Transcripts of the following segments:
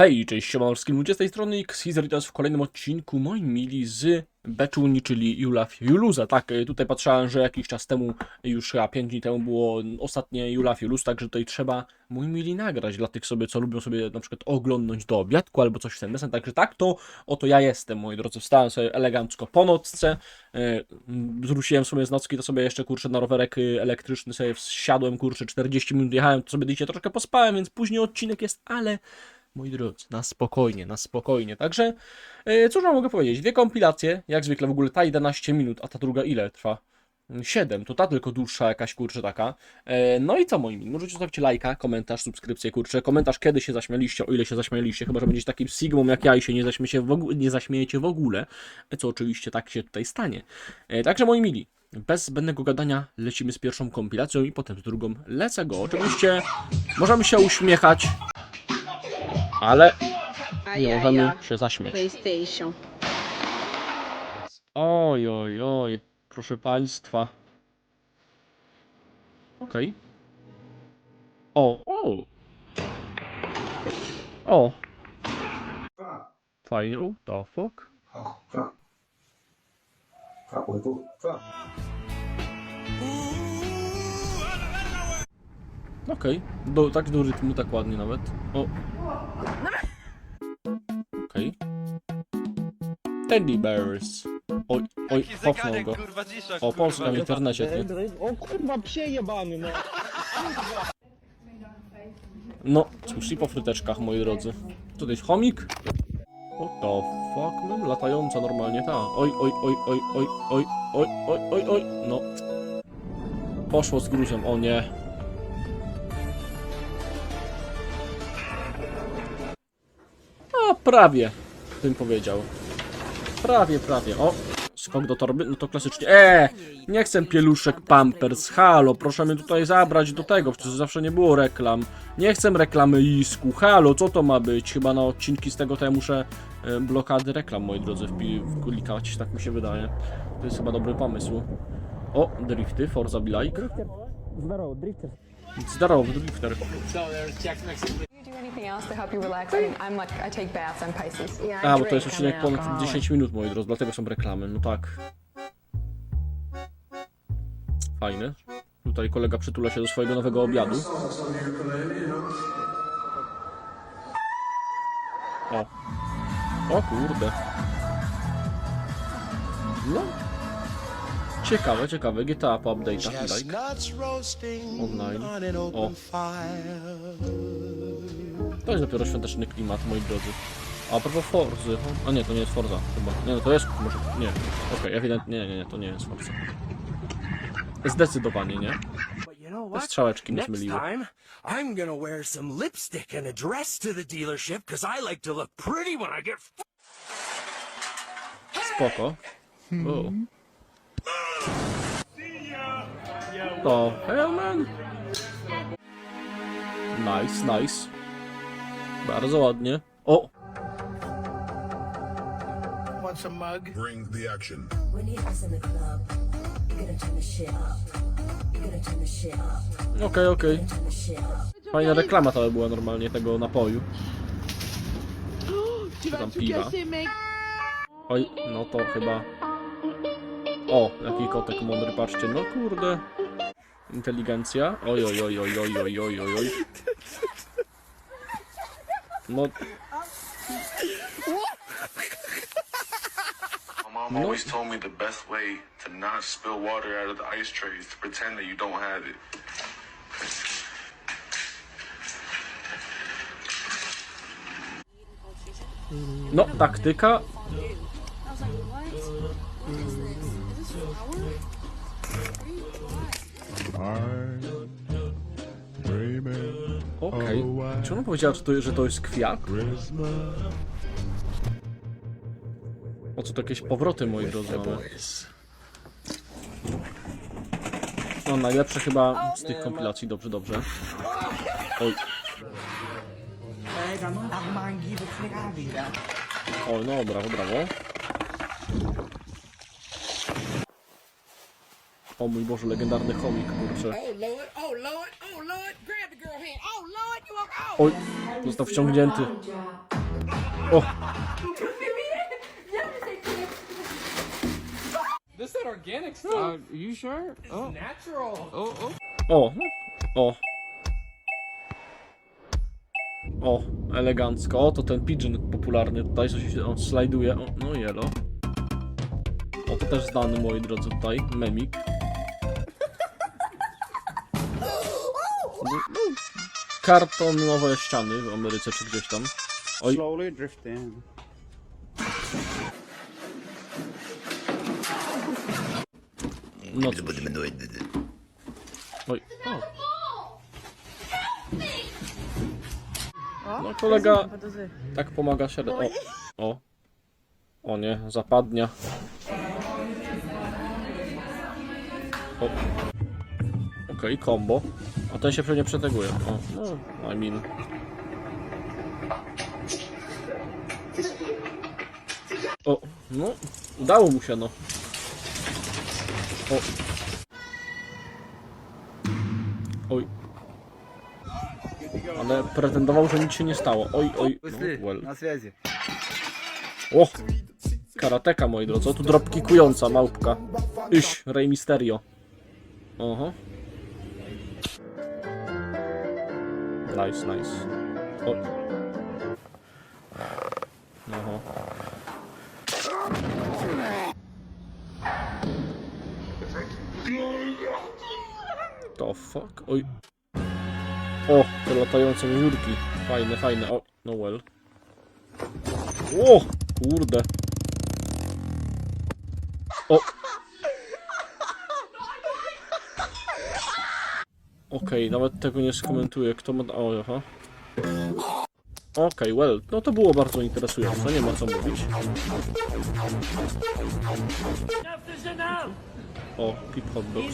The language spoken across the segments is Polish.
Hej, cześć, siema wszystkim ludzie z tej strony Xizer i teraz w kolejnym odcinku, moi mili, z Beczuni, czyli Jula Juluza. Tak, y, tutaj patrzałem, że jakiś czas temu, już chyba 5 dni temu było ostatnie Jula Juluz, także tutaj trzeba, moi mili, nagrać dla tych sobie, co lubią sobie na przykład oglądnąć do obiadku albo coś w ten desen. Także tak, to oto ja jestem, moi drodzy. Wstałem sobie elegancko po nocce, y, zwróciłem sobie z nocki, to sobie jeszcze, kurczę, na rowerek y, elektryczny sobie wsiadłem, kurczę, 40 minut jechałem, to sobie dzisiaj troszkę pospałem, więc później odcinek jest, ale moi drodzy, na spokojnie, na spokojnie. Także, e, cóż wam mogę powiedzieć? Dwie kompilacje, jak zwykle w ogóle ta 11 minut, a ta druga ile trwa? 7, to ta tylko dłuższa jakaś, kurczę, taka. E, No i co, moi mili? Możecie zostawić lajka, komentarz, subskrypcję, kurczę. Komentarz, kiedy się zaśmialiście, o ile się zaśmialiście, chyba, że będziecie takim sigmą jak ja i się nie, zaśmiecie w ogóle, nie zaśmiejecie w ogóle, co oczywiście tak się tutaj stanie. E, Także, moi mili, bez zbędnego gadania lecimy z pierwszą kompilacją i potem z drugą. Lecę go. Oczywiście możemy się uśmiechać, ale nie możemy się zaśmiać. PlayStation. Oj, oj, oj, proszę państwa. Okej. O, o. O. Fajnie, o, the fuck? Okej, do, tak do rytmu, tak ładnie nawet. O. Okej. Teddy Bears. Oj, oj, Jaki popchnął zegarek, go. kurwa, cisza, O, Polska w kurwa. internecie, ty. O kurwa, psie jebany, no. No, cóż, i po fryteczkach, moi drodzy. Tutaj jest chomik. What the fuck, man? Latająca normalnie, ta. Oj, oj, oj, oj, oj, oj, oj, oj, oj, oj, no. Poszło z gruzem, o nie. Prawie, bym powiedział. Prawie, prawie, o. Skok do torby, no to klasycznie. Eee, nie chcę pieluszek Pampers, halo, proszę mnie tutaj zabrać do tego, przecież zawsze nie było reklam. Nie chcę reklamy isku, halo, co to ma być? Chyba na odcinki z tego to ja muszę e, blokady reklam, moi drodzy, wklikać, tak mi się wydaje. To jest chyba dobry pomysł. O, drifty, Forza Be Like. Здорово, дрифтер. Здорово, дрифтер. A, bo to jest odcinek ponad 10 minut, moi drodzy, dlatego są reklamy, no tak. Fajne. Tutaj kolega przytula się do swojego nowego obiadu. O. O kurde. No, Ciekawe, ciekawe. GTA po update'ach. Like. Online. O. To jest dopiero świąteczny klimat, moi drodzy. A propos Forzy. A nie, to nie jest Forza chyba. Nie, no to jest. Może. Nie. Okej, ewidentnie. Nie, nie, nie, to nie jest Forza. Zdecydowanie nie. Te strzałeczki mnie zmyliły. I'm gonna wear some lipstick and a dress to the dealership because I like to look pretty when I get. F- Spoko. O. To Hellman? Nice, nice. Bardzo ładnie. O! Want some mug? Bring the action. Okej, okay, okej. Okay. Fajna reklama to by była normalnie tego napoju. Czy tam piwa. Oj, no to chyba o, jaki kotek mądry, patrzcie, no kurde. Inteligencja. Oj, oj, oj, oj, oj, oj, oj, oj, oj. No, mom Nope. always told me the best way to not spill water out of the ice tray is to pretend that you don't have it. no, taktyka. Okej. Czy ona powiedziała, że to, że to jest kwiat? O co to jakieś powroty, moi drodzy, mamy. No, najlepsze chyba z tych kompilacji, dobrze, dobrze. Oj. Oj, no brawo, brawo. O mój Boże, legendarny chomik, kurczę. Oj, został wciągnięty. O! This is organic stuff. Uh, you sure? oh. natural. Oh, oh. O! O! O, elegancko. O, to ten pigeon popularny tutaj, co się on slajduje. O, no jelo. O, to też znany, moi drodzy, tutaj, memik. Kartonowe ściany w Ameryce czy gdzieś tam. Oj, Slowly drifting. no cóż. Oj, o. No kolega tak pomaga się. O, o. O nie, zapadnia. O. Okej, combo. A ten się pewnie przeteguje. O, no, I mean. O, no, udało mu się, no. O. Oj. Ale pretendował, że nic się nie stało. Oj, oj. No, well. На связи. O! Karateka, moi drodzy. O, tu dropkikująca małpka. Iś, Rey Mysterio. Oho. Nice, nice. O. The fuck? Oj. O, te latające wiewiórki. Fajne, fajne. O, no well. O, kurde. O. Okej, nawet tego nie skomentuję. Kto ma... O, aha. Okej, well, no to było bardzo interesujące, nie ma co mówić. O, Pip Hotbox.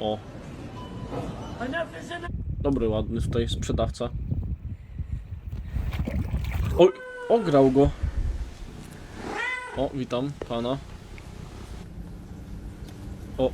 O. Dobry, ładny tutaj sprzedawca. Oj, ograł go. O, witam pana. O.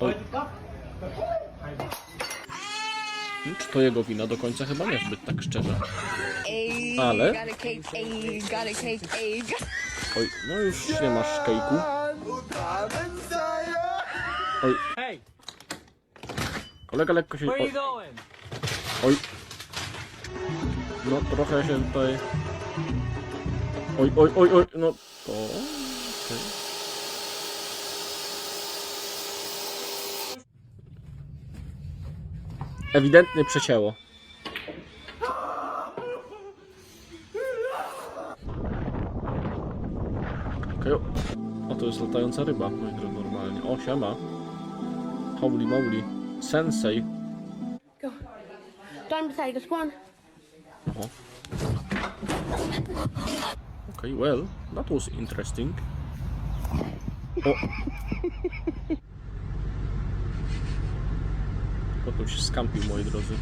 Oj. Czy to jego wina do końca? Chyba niezbyt, tak szczerze. Ale... Oj, no już nie masz kejku. Oj. Kolega lekko się... Oj. Oj. No trochę się tutaj... Oj, oj, oj, oj, no to... okej. Ewidentnie przecięło. Okej, o. to jest latająca ryba, moi drodzy, normalnie. O, siema. Holy moly. Sensei. Stand beside us, one. Oho. Okay, well, that was interesting. O! Potem się skampił, moi drodzy.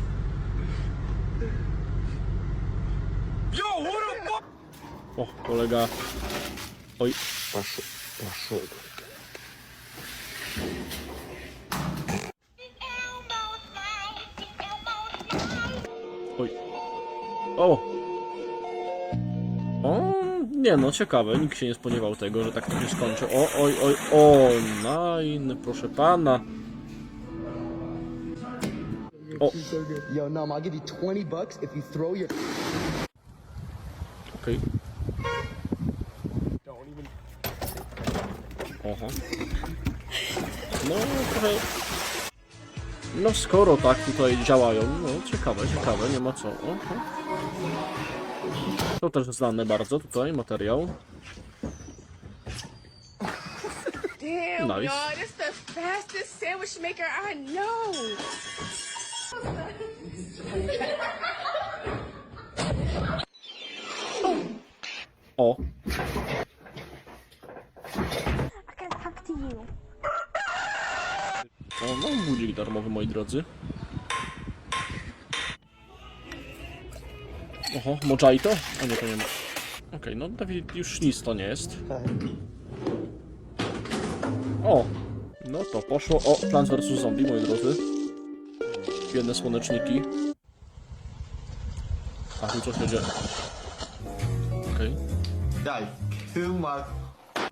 O, kolega. Oj. Oj. O! O, nie no, ciekawe, nikt się nie spodziewał tego, że tak to się skończy. O, oj, oj, o, nine, proszę pana. Yo, Nom, I'll give you 20 bucks if you throw your. okej. Oho. No, trochę... No, skoro tak tutaj działają, no, ciekawe, ciekawe, nie ma co. Oho. To też znane bardzo tutaj materiał. Damn, Nice. y'all, this the fastest sandwich maker I know. O, I can talk to you. o no budzik darmowy, moi drodzy. Oho, Mojito? A nie, to nie ma. Okej, no Dawid już nic to nie jest. O! No to poszło. O, Plants vs Zombie, moi drodzy. Biedne słoneczniki. A tu co się dzieje? Okej. Daj, chyba.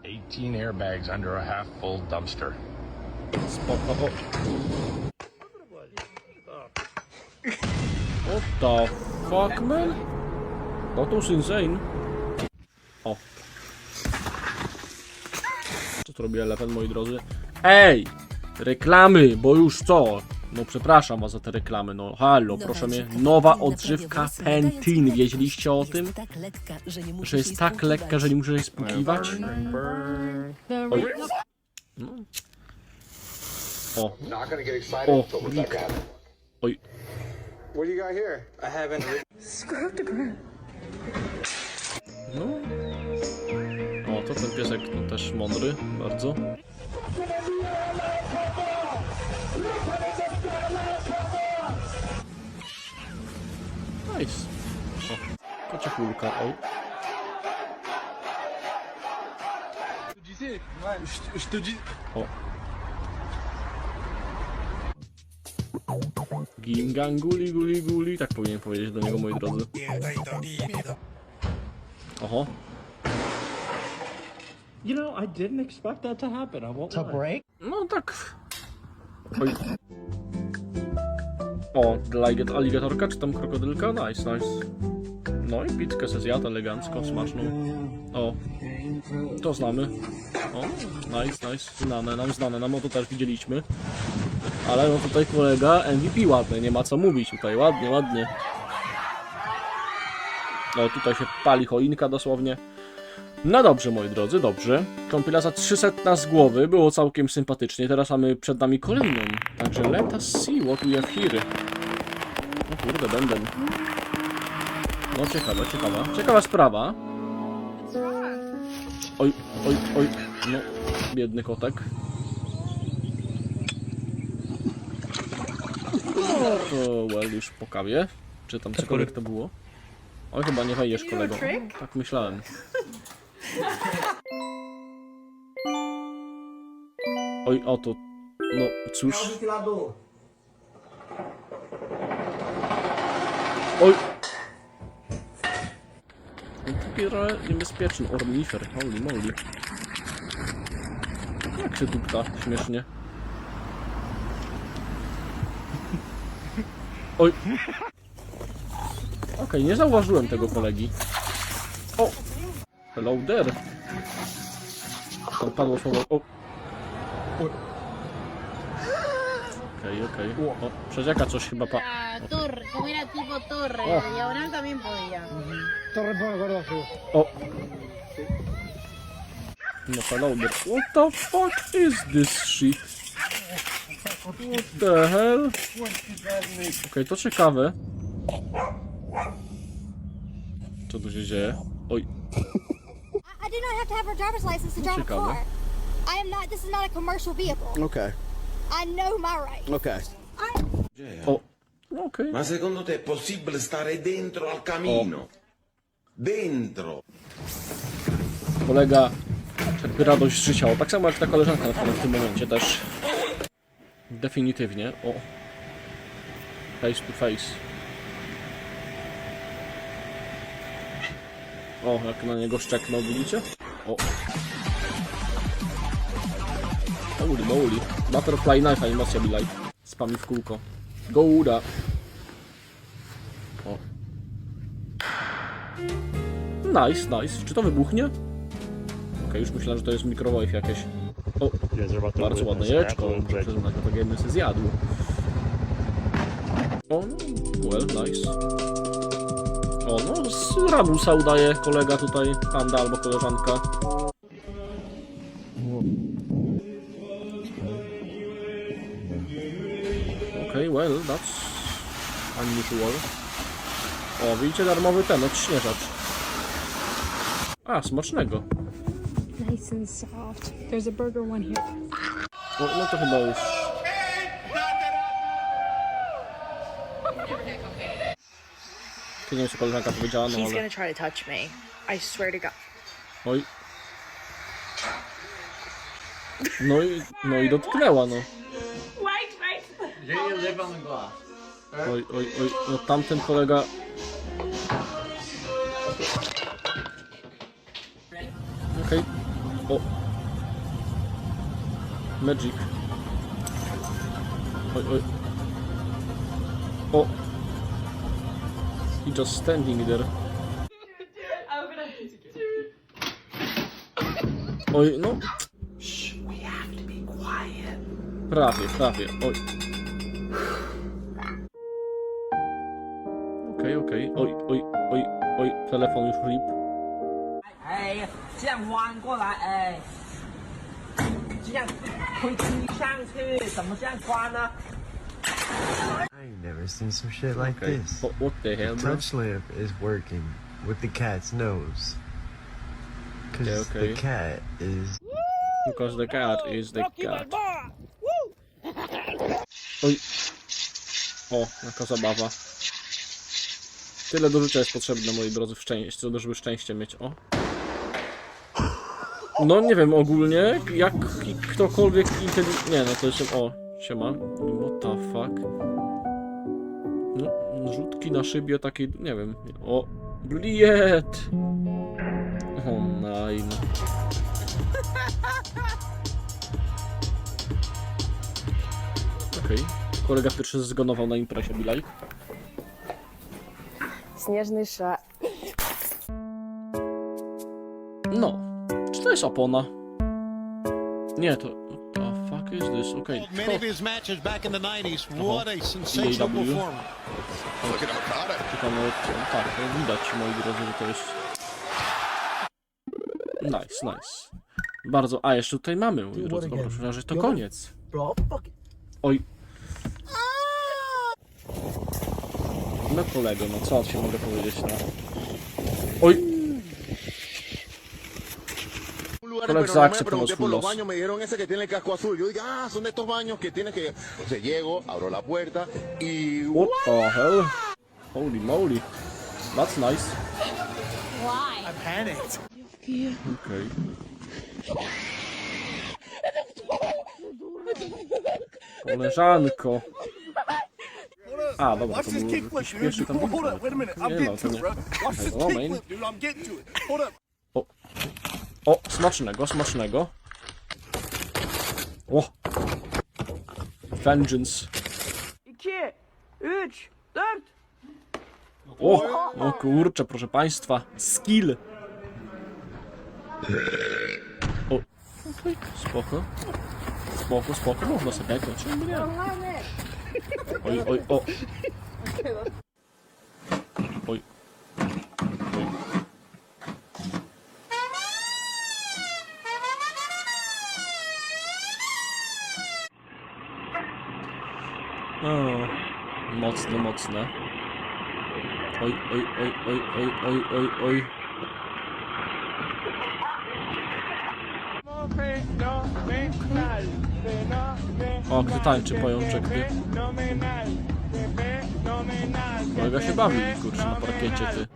18 airbags under a half full dumpster. Spoko. O. What the fuck, man? That was insane. O. Co tu robi elefant, moi drodzy? Ej! Reklamy, bo już co? No przepraszam was za te reklamy, no halo, proszę mnie. Nowa odżywka Pentin, wiedzieliście o tym? Tak lekka, że nie musisz Że jest tak spłukiwać. lekka, że nie muszę jej spłukiwać? Oj. No. O. Not gonna get excited. Oj. What do you got here? I haven't. No. O, to ten piesek no, też mądry, bardzo. Nice. O, kocia kulka, oj. O. Gingang guli guli guli, tak powinien powiedzieć do niego, moi drodzy. Oho. You know, I didn't expect that to happen. I won't to break? No tak. Oj. O, dla aligat- aligatorka czy tam krokodylka? Nice, nice. No i pizzkę se zjadł elegancko, smaczną. O, to znamy. O, nice, nice, znane nam, znane nam, o to też widzieliśmy. Ale no tutaj kolega MVP ładny, nie ma co mówić tutaj, ładnie, ładnie. O, tutaj się pali choinka dosłownie. No dobrze, moi drodzy, dobrze. Kąpiela za 300 z głowy, było całkiem sympatycznie. Teraz mamy przed nami kolejną. Także let us see what we have here. O kurde, będę. No ciekawa, ciekawa. Ciekawa sprawa. Oj, oj, oj. No, biedny kotek. No to well już po kawie. Czy tam cokolwiek to było? Oj, chyba nie wejdziesz kolego. Tak myślałem. Oj, oto. No cóż. Oj! No trochę niebezpieczny. Ornifer, holy moly. Jak się dupta, śmiesznie. Oj! Okej, nie zauważyłem tego kolegi. O! Hello there! Tam padło słowo. O! Okej, okej. O, przecieka coś chyba pa... Torre, como era tipo torre. Oh. Diagonal también podía. Torre por gordo, O! No hello there. What the fuck is this shit? What the hell? Okej, to ciekawe. Co tu się dzieje? Oj, not have to have a driver's license to drive a Ciekawe. car. I am not. This is not a commercial vehicle. Okay, I know my rights. okay. o. No okej. Ma secondo te è possibile stare dentro al camino? Dentro! Kolega czerpie radość z życia. O, tak samo jak ta koleżanka na pewno w tym momencie też. Definitywnie. O. Face to face. O, jak na niego szczeknął, widzicie? O. Holy moly. Butterfly knife animacja be like. Spami w kółko. Go uda. O. Nice, nice. Czy to wybuchnie? Okej, już myślałem, że to jest microwave jakieś. O, bardzo ładne jajeczko. Przyznać, to się zjadł. O, no, well, nice. O, no, z rabusa udaje kolega tutaj, panda albo koleżanka. Okej, well, that's unusual. O, widzicie darmowy ten, odśnieżacz. A, smacznego. Nice and soft. There's a burger one here. No, no to chyba już... Nie wiem, co koleżanka powiedziała, no ale... try to touch me. I swear to God. Oj. No i, no i dotknęła, no. Oj, oj, oj, no tamten kolega... Okej. O. Magic. Oj, oj. O. He just standing there. Oj, no. Prawie, prawie. Oj. Okej, okej. Oj, oj, oj, oj. Telefon już rip. 哎，这样弯过来，哎，这样推推上去，怎么这样关呢？ Never seen some shit like Okay. this. What, what the hell, bro? Touch lamp is working with the cat's nose. Cause Yeah, okay. the cat is Because the cat is the cat. Oj. O, jaka zabawa. Tyle do życia jest potrzebne, moi drodzy, w szczęście, żeby szczęście mieć. O. No nie wiem, ogólnie, jak ktokolwiek intelig... Nie, no to jest... O, siema. What the fuck? na szybie takiej, nie wiem, o... Bliet! O nein. Okej. Okay. Kolega pierwszy zgonował na imprezie, Bilaj. Śnieżny sza. No. Czy to jest opona? Nie, to... What the fuck is this? Okej. Okay. Many of his matches back in the 90s. What a sensational. Czekamy... Tak, to widać, moi drodzy, że to jest... Nice, nice. Bardzo... A, jeszcze tutaj mamy, moi drodzy. Dobra, że to koniec. Oj. No kolego, no co ci mogę powiedzieć, no. Oj. Zaakceptował swój los. me dieron ese que tiene el casco azul. Yo dije, ah, son de estos baños que tienes que. O sea, llego, abro la puerta y. What the hell? Holy moly. That's nice. Why? Okej. Koleżanko. A, dobra, to był pierwszy tam. Nie no, to nie. No, main. O, smacznego, smacznego. O! Vengeance. 2, 3, 4. O! O kurczę, proszę państwa. Skill. O. Okej, spoko. Spoko, spoko, można sobie nie? Oj, oj, o. mocne, mocne. Oj, oj, oj, oj, oj, oj, oj, oj. O, kto tańczy pajączek, ty. Kolega się bawi, kurczę, na parkiecie, ty.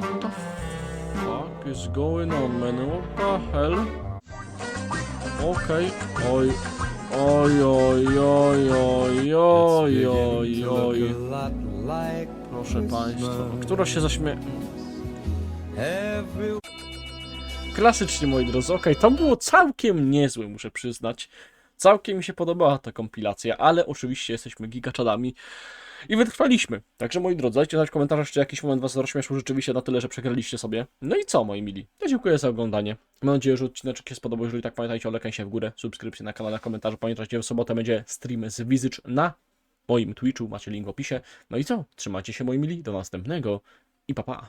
What the fuck is going on, man? What the hell? Okej, oj. Oj, oj, oj, oj, oj, oj, oj. Proszę państwa, która się zaśmie... Klasycznie, moi drodzy, okej, to było całkiem niezłe, muszę przyznać. Całkiem mi się podobała ta kompilacja, ale oczywiście jesteśmy gigaczadami i wytrwaliśmy. Także, moi drodzy, dajcie znać w komentarzach, czy jakiś moment was rozśmieszył rzeczywiście na tyle, że przegraliście sobie. No i co, moi mili? Ja dziękuję za oglądanie. Mam nadzieję, że odcineczek się spodobał. Jeżeli tak, pamiętajcie o lekęsie w górę, subskrypcję na kanale, komentarze. Pamiętajcie, w sobotę będzie stream z Visage na moim Twitchu, macie link w opisie. No i co? Trzymajcie się, moi mili, do następnego i pa pa.